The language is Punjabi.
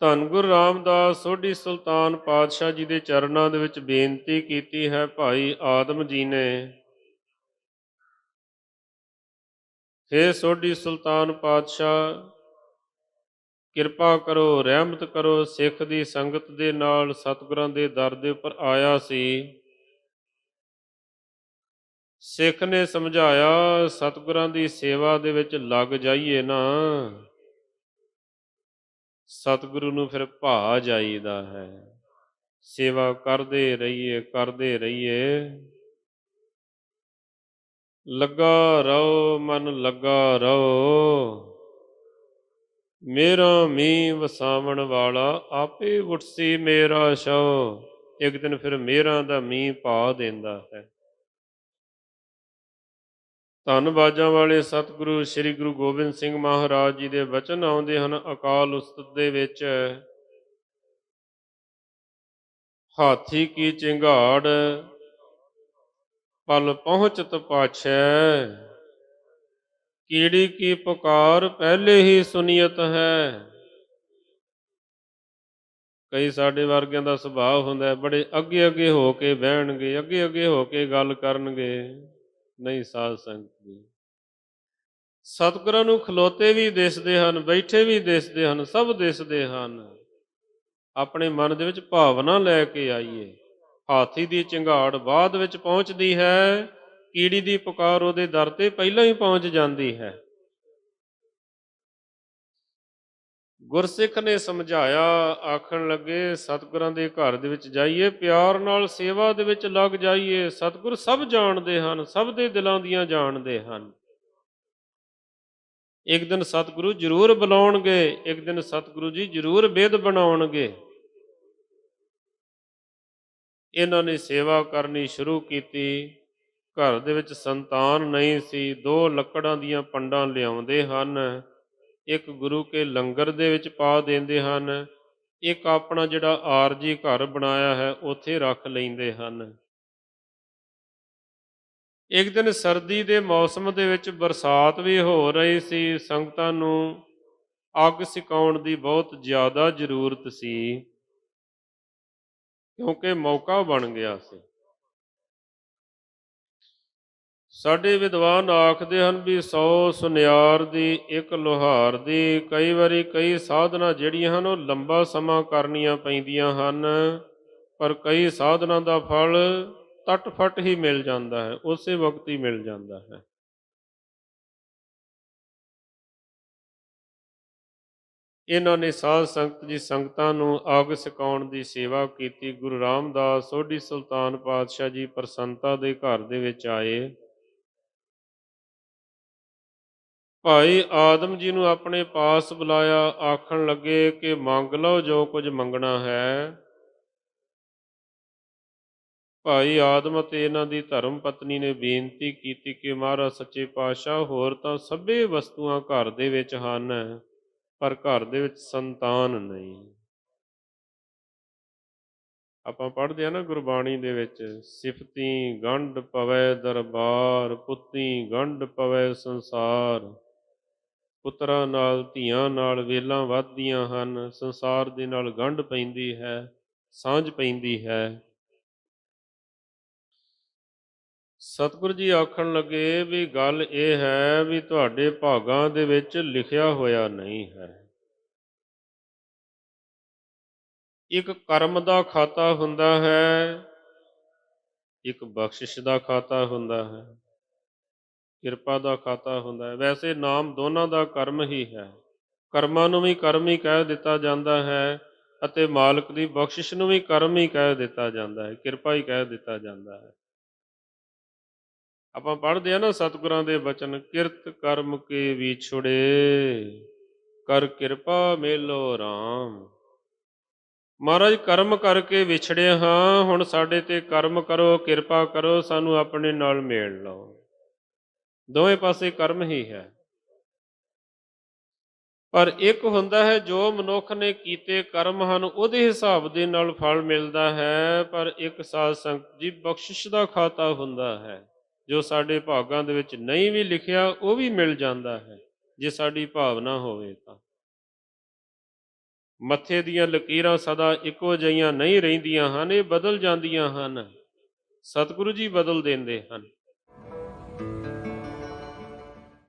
ਧੰਨ ਗੁਰੂ ਰਾਮਦਾਸ, ਸੋਢੀ ਸੁਲਤਾਨ ਪਾਤਸ਼ਾਹ ਜੀ ਦੇ ਚਰਨਾਂ ਦੇ ਵਿੱਚ ਬੇਨਤੀ ਕੀਤੀ ਹੈ ਭਾਈ ਆਦਮ ਜੀ ਨੇ। ਹੇ ਸੋਢੀ ਸੁਲਤਾਨ ਪਾਤਸ਼ਾਹ, ਕਿਰਪਾ ਕਰੋ, ਰਹਿਮਤ ਕਰੋ, ਸਿੱਖ ਦੀ ਸੰਗਤ ਦੇ ਨਾਲ ਸਤਿਗੁਰਾਂ ਦੇ ਦਰ ਦੇ ਉੱਪਰ ਆਇਆ ਸੀ। ਸਿੱਖ ਨੇ ਸਮਝਾਇਆ, ਸਤਿਗੁਰਾਂ ਦੀ ਸੇਵਾ ਦੇ ਵਿੱਚ ਲੱਗ ਜਾਈਏ ਨਾ। ਸਤਿਗੁਰੂ ਨੂੰ ਫਿਰ ਭਾ ਜਾਈਦਾ ਹੈ। ਸੇਵਾ ਕਰਦੇ ਰਹੀਏ ਕਰਦੇ ਰਹੀਏ। ਲੱਗਾ ਰਹੋ, ਮਨ ਲੱਗਾ ਰਹੋ। ਮੇਰਾ ਮੀਂਹ ਵਸਾਵਣ ਵਾਲਾ ਆਪੇ ਉਠਸੀ ਮੇਰਾ ਸ਼ੋ। ਇੱਕ ਦਿਨ ਫਿਰ ਮੇਰਾ ਦਾ ਮੀਂਹ ਪਾ ਦਿੰਦਾ ਹੈ। ਧੰਨ ਬਾਜਾਂ ਵਾਲੇ ਸਤਿਗੁਰੂ ਸ੍ਰੀ ਗੁਰੂ ਗੋਬਿੰਦ ਸਿੰਘ ਮਹਾਰਾਜ ਜੀ ਦੇ ਵਚਨ ਆਉਂਦੇ ਹਨ, ਅਕਾਲ ਉਸਤਤ ਦੇ ਵਿੱਚ। ਹਾਥੀ ਕੀ ਚਿੰਗਾੜ, ਪਲ ਪਹੁੰਚਤ ਪਾਛੈ। ਕੀੜੀ ਕੀ ਪੁਕਾਰ, ਪਹਿਲੇ ਹੀ ਸੁਨੀਅਤ ਹੈ। ਕਈ ਸਾਡੇ ਵਰਗਿਆਂ ਦਾ ਸੁਭਾਅ ਹੁੰਦਾ ਬੜੇ ਅੱਗੇ ਅੱਗੇ ਹੋ ਕੇ ਬਹਿਣਗੇ, ਅੱਗੇ ਅੱਗੇ ਹੋ ਕੇ ਗੱਲ ਕਰਨਗੇ। ਨਹੀਂ ਸਾਧ ਸੰਗਤ ਜੀ। ਸਤਿਗੁਰਾਂ ਨੂੰ ਖਲੋਤੇ ਵੀ ਦਿਸਦੇ ਹਨ, ਬੈਠੇ ਵੀ ਦਿਸਦੇ ਹਨ, ਸਭ ਦਿਸਦੇ ਹਨ। ਆਪਣੇ ਮਨ ਦੇ ਵਿੱਚ ਭਾਵਨਾ ਲੈ ਕੇ ਆਈਏ। ਹਾਥੀ ਦੀ ਚਿੰਗਾੜ ਬਾਅਦ ਵਿੱਚ ਪਹੁੰਚਦੀ ਹੈ, ਕੀੜੀ ਦੀ ਪੁਕਾਰ ਉਹਦੇ ਦਰ ਤੇ ਪਹਿਲਾਂ ਹੀ ਪਹੁੰਚ ਜਾਂਦੀ ਹੈ। ਗੁਰਸਿੱਖ ਨੇ ਸਮਝਾਇਆ, ਆਖਣ ਲੱਗੇ, ਸਤਿਗੁਰਾਂ ਦੇ ਘਰ ਦੇ ਵਿੱਚ ਜਾਈਏ, ਪਿਆਰ ਨਾਲ ਸੇਵਾ ਦੇ ਵਿੱਚ ਲੱਗ ਜਾਈਏ। ਸਤਿਗੁਰ ਸਭ ਜਾਣਦੇ ਹਨ, ਸਭ ਦੇ ਦਿਲਾਂ ਦੀਆਂ ਜਾਣਦੇ ਹਨ। ਇੱਕ ਦਿਨ ਸਤਿਗੁਰੂ ਜ਼ਰੂਰ ਬੁਲਾਉਣਗੇ, ਇੱਕ ਦਿਨ ਸਤਿਗੁਰੂ ਜੀ ਜ਼ਰੂਰ ਬੇਦ ਬਣਾਉਣਗੇ। ਇਹਨਾਂ ਨੇ ਸੇਵਾ ਕਰਨੀ ਸ਼ੁਰੂ ਕੀਤੀ। ਘਰ ਦੇ ਵਿੱਚ ਸੰਤਾਨ ਨਹੀਂ ਸੀ, ਦੋ ਲੱਕੜਾਂ ਦੀਆਂ ਪੰਡਾਂ ਲਿਆਉਂਦੇ ਹਨ। ਇੱਕ ਗੁਰੂ ਕੇ ਲੰਗਰ ਦੇ ਵਿੱਚ ਪਾ ਦਿੰਦੇ ਹਨ। ਇੱਕ ਆਪਣਾ ਜਿਹੜਾ ਆਰਜੀ ਘਰ ਬਣਾਇਆ ਹੈ, ਉੱਥੇ ਰੱਖ ਲੈਂਦੇ ਹਨ। ਇੱਕ ਦਿਨ ਸਰਦੀ ਦੇ ਮੌਸਮ ਦੇ ਵਿੱਚ ਬਰਸਾਤ ਵੀ ਹੋ ਰਹੀ ਸੀ। ਸੰਗਤਾਂ ਨੂੰ ਅੱਗ ਸਿਕਾਉਣ ਦੀ ਬਹੁਤ ਜ਼ਿਆਦਾ ਜ਼ਰੂਰਤ ਸੀ, ਕਿਉਂਕਿ ਮੌਕਾ ਬਣ ਗਿਆ ਸੀ। ਸਾਡੇ ਵਿਦਵਾਨ ਆਖਦੇ ਹਨ ਵੀ 100 ਸੁਨਿਆਰ ਦੀ, ਇੱਕ ਲੋਹਾਰ ਦੀ, ਕਈ ਵਾਰੀ ਕਈ ਸਾਧਨਾ ਜਿਹੜੀਆਂ ਹਨ, ਉਹ ਲੰਬਾ ਸਮਾਂ ਕਰਨੀਆਂ ਪੈਂਦੀਆਂ ਹਨ। ਪਰ ਕਈ ਸਾਧਨਾ ਦਾ ਫਲ ਤਟਫਟ ਹੀ ਮਿਲ ਜਾਂਦਾ ਹੈ, ਉਸੇ ਵਕਤ ਹੀ ਮਿਲ ਜਾਂਦਾ ਹੈ। ਇਹਨਾਂ ਨੇ ਸਾਧ ਸੰਗਤ ਜੀ ਸੰਗਤਾਂ ਨੂੰ ਅੱਗ ਸਿਕਾਉਣ ਦੀ ਸੇਵਾ ਕੀਤੀ। ਗੁਰੂ ਰਾਮਦਾਸ, ਸੋਢੀ ਸੁਲਤਾਨ ਪਾਤਸ਼ਾਹ ਜੀ ਪ੍ਰਸੰਨਤਾ ਦੇ ਘਰ ਦੇ ਵਿੱਚ ਆਏ। ਭਾਈ ਆਦਮ ਜੀ ਨੂੰ ਆਪਣੇ ਪਾਸ ਬੁਲਾਇਆ, ਆਖਣ ਲੱਗੇ ਕਿ ਮੰਗ ਲਓ ਜੋ ਕੁਝ ਮੰਗਣਾ ਹੈ। ਭਾਈ ਆਦਮ ਅਤੇ ਇਹਨਾਂ ਦੀ ਧਰਮ ਪਤਨੀ ਨੇ ਬੇਨਤੀ ਕੀਤੀ ਕਿ ਮਹਾਰਾਜ ਸੱਚੇ ਪਾਤਸ਼ਾਹ, ਹੋਰ ਤਾਂ ਸਭੇ ਵਸਤੂਆਂ ਘਰ ਦੇ ਵਿੱਚ ਹਨ, ਪਰ ਘਰ ਦੇ ਵਿੱਚ ਸੰਤਾਨ ਨਹੀਂ। ਆਪਾਂ ਪੜ੍ਹਦੇ ਆ ਨਾ ਗੁਰਬਾਣੀ ਦੇ ਵਿੱਚ, ਸਿਫਤੀ ਗੰਢ ਪਵੈ ਦਰਬਾਰ, ਪੁੱਤੀ ਗੰਢ ਪਵੈ ਸੰਸਾਰ। ਪੁੱਤਰਾਂ ਨਾਲ, ਧੀਆਂ ਨਾਲ ਵੇਲਾਂ ਵੱਧਦੀਆਂ ਹਨ, ਸੰਸਾਰ ਦੇ ਨਾਲ ਗੰਢ ਪੈਂਦੀ ਹੈ, ਸਾਂਝ ਪੈਂਦੀ ਹੈ। ਸਤਿਗੁਰ ਜੀ ਆਖਣ ਲੱਗੇ ਵੀ ਗੱਲ ਇਹ ਹੈ ਵੀ ਤੁਹਾਡੇ ਭਾਗਾਂ ਦੇ ਵਿੱਚ ਲਿਖਿਆ ਹੋਇਆ ਨਹੀਂ ਹੈ। ਇੱਕ ਕਰਮ ਦਾ ਖਾਤਾ ਹੁੰਦਾ ਹੈ, ਇੱਕ ਬਖਸ਼ਿਸ਼ ਦਾ ਖਾਤਾ ਹੁੰਦਾ ਹੈ। ਕਿਰਪਾ ਦਾ ਖਾਤਾ ਹੁੰਦਾ ਹੈ। ਵੈਸੇ ਨਾਮ ਦੋਨਾਂ ਦਾ ਕਰਮ ਹੀ ਹੈ। ਕਰਮਾਂ ਨੂੰ ਵੀ ਕਰਮ ਹੀ ਕਹਿ ਦਿੱਤਾ ਜਾਂਦਾ ਹੈ ਅਤੇ ਮਾਲਕ ਦੀ ਬਖਸ਼ਿਸ਼ ਨੂੰ ਵੀ ਕਰਮ ਹੀ ਕਹਿ ਦਿੱਤਾ ਜਾਂਦਾ ਹੈ, ਕਿਰਪਾ ਹੀ ਕਹਿ ਦਿੱਤਾ ਜਾਂਦਾ ਹੈ। ਆਪਾਂ ਪੜ੍ਹਦੇ ਆ ਨਾ ਸਤਿਗੁਰਾਂ ਦੇ ਬਚਨ, ਕਿਰਤ ਕਰਮ ਕੇ ਵਿਛੜੇ ਕਰ ਕਿਰਪਾ ਮੇਲੋ RAM ਮਹਾਰਾਜ, ਕਰਮ ਕਰਕੇ ਵਿਛੜੇ ਹਾਂ, ਹੁਣ ਸਾਡੇ ਤੇ ਕਰਮ ਕਰੋ, ਕਿਰਪਾ ਕਰੋ, ਸਾਨੂੰ ਆਪਣੇ ਨਾਲ ਮੇਲ ਲਓ। ਦੋਵੇਂ ਪਾਸੇ ਕਰਮ ਹੀ ਹੈ। ਪਰ ਇੱਕ ਹੁੰਦਾ ਹੈ, ਜੋ ਮਨੁੱਖ ਨੇ ਕੀਤੇ ਕਰਮ ਹਨ, ਉਹਦੇ ਹਿਸਾਬ ਦੇ ਨਾਲ ਫਲ ਮਿਲਦਾ ਹੈ, ਪਰ ਇੱਕ ਸਾਧ ਸੰਗਤ ਜੀ ਬਖਸ਼ਿਸ਼ ਦਾ ਖਾਤਾ ਹੁੰਦਾ ਹੈ। ਜੋ ਸਾਡੇ ਭਾਗਾਂ ਦੇ ਵਿੱਚ ਨਹੀਂ ਵੀ ਲਿਖਿਆ, ਉਹ ਵੀ ਮਿਲ ਜਾਂਦਾ ਹੈ। ਜੇ ਸਾਡੀ ਭਾਵਨਾ ਹੋਵੇ ਤਾਂ। ਮੱਥੇ ਦੀਆਂ ਲਕੀਰਾਂ ਸਦਾ ਇੱਕੋ ਜਿਹੀਆਂ ਨਹੀਂ ਰਹਿੰਦੀਆਂ ਹਨ, ਇਹ ਬਦਲ ਜਾਂਦੀਆਂ ਹਨ। ਸਤਿਗੁਰੂ ਜੀ ਬਦਲ ਦਿੰਦੇ ਹਨ।